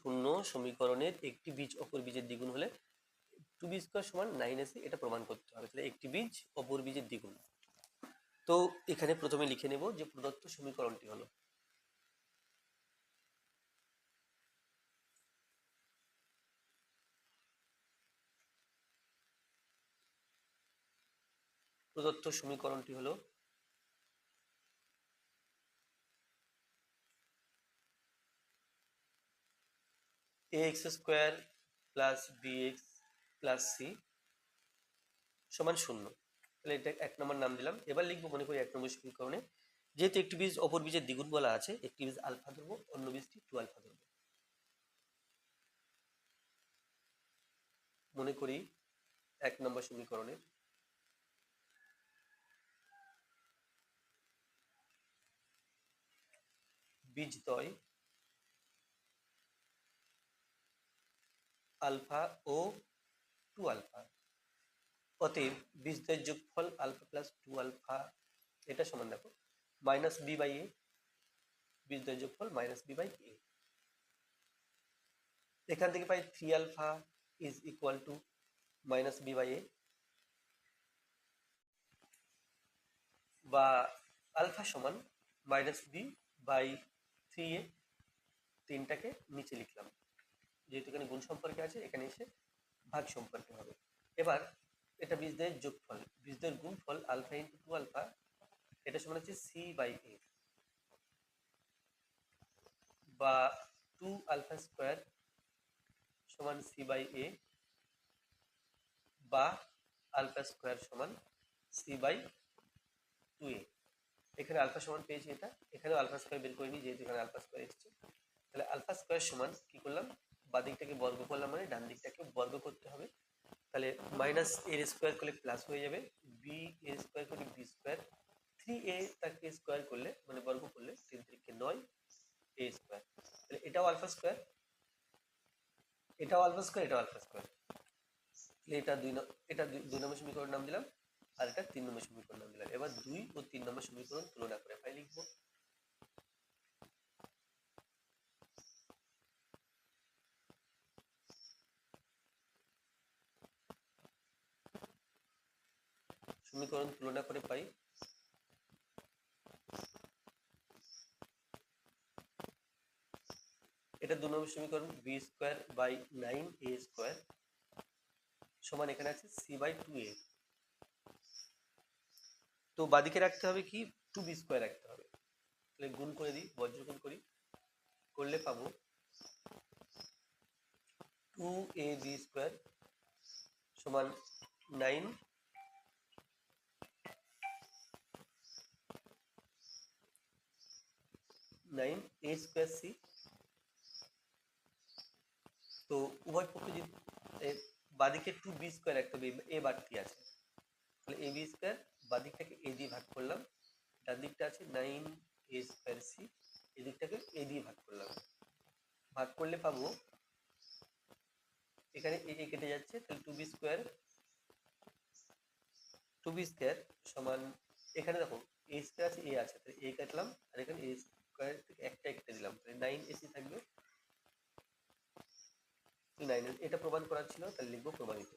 শূন্য সমীকরণের একটি বীজ অপর বীজের দ্বিগুণ হলে টু বি স্কোয়ার সমান নাইন এসে এটা প্রমাণ করতে হবে। তাহলে একটি বীজ অপর বীজের দ্বিগুণ। তো এখানে প্রথমে লিখে নেব যে প্রদত্ত সমীকরণটি হলো। প্রদত্ত সমীকরণটি হলো ax square plus bx plus C সমান শূন্য। তাহলে এটা এক নম্বর নাম দিলাম। এবার লিখব, মনে করি এক নম্বর সমীকরণে যেহেতু একটি বীজ অপর বীজের দ্বিগুণ বলা আছে, একটি বীজ আলফা ধরবো, অন্য বীজটি টু আলফা ধরবো। মনে করি এক নম্বর সমীকরণে। বীজদ্বয় আলফা ও টু আলফা। অতএব বীজদ্বয়ের যোগফল আলফা প্লাস টু আলফা, এটা সমান দেখো মাইনাস বি বাই এ বীজদ্বয়ের যোগফল মাইনাস বি বাই এ এখান থেকে পাই three alpha is equal to minus B by A বা আলফা সমান minus B by three A তিনটাকে নিচে লিখলাম। যেহেতু এখানে গুণ সম্পর্কে আছে, এখানে এসে ভাগ সম্পর্কে হবে। এবার এটা বীজদের যোগফল। বীজদের গুণফল আলফা ইন্টু টু আলফা এটা সমান হচ্ছে সি বাই এ বা টু আলফা স্কোয়ার সমান সি বাই এ বা আলফা স্কোয়ার সমান সি বাই টু এ এখানে আলফা সমান পেয়েছি এটা। এখানে আলফা স্কোয়ার বের করিনি, যেহেতু এখানে আলফা স্কোয়ার এসেছে। তাহলে আলফা স্কোয়ার সমান কি করলাম? বাঁ দিকটাকে বর্গ করলাম মানে ডান দিকটাকে বর্গ করতে হবে। তাহলে মাইনাস এর স্কোয়ার করলে প্লাস হয়ে যাবে। বি এর স্কোয়ার করলে বি স্কোয়ার থ্রি এ তাকে স্কোয়ার করলে মানে বর্গ করলে তিন তিরিখে নয় এ স্কোয়ার তাহলে এটাও আলফা স্কোয়ার এটাও আলফা স্কোয়ার এটাও আলফা স্কোয়ার এটা দুই এটা দুই নম্বর সমীকরণ নাম দিলাম, আর এটা তিন নম্বর সমীকরণ নাম দিলাম। এবার দুই ও তিন নম্বর সমীকরণ তুলনা করে। ফাই লিখব সমীকরণ তুলনা করে পাই। এটা দু নম্বর সমীকরণ B square by nine A square সমান এখানে আছে সি বাই টু এ তো বাদিকে রাখতে হবে কি? টু বি স্কোয়ার রাখতে হবে। তাহলে গুণ করে দিই বজ্র গুণ করি। করলে পাবো টু এ বি স্কোয়ার সমান nine nine A square C তো উভয় পক্ষে যদি বাদিকে টু বি স্কোয়ার হবে এ বাড়তি আছে। তাহলে এ বি স্কোয়ার বাদিকটাকে এ দিয়ে ভাগ করলাম। ডান দিকটা আছে নাইন এ স্কোয়ার সি এদিকটাকে এ দিয়ে ভাগ করলাম। ভাগ করলে পাবো, এখানে এ কেটে যাচ্ছে, তাহলে two B square two B square সমান, এখানে দেখো এ স্কোয়ার আছে এ আছে, তাহলে এ কাটলাম আর এখানে এ স্কোয়ার থেকে একটা কেটে দিলাম তাহলে নাইন এসি এটা ছিল তাহলে লিখব প্রমাণিত।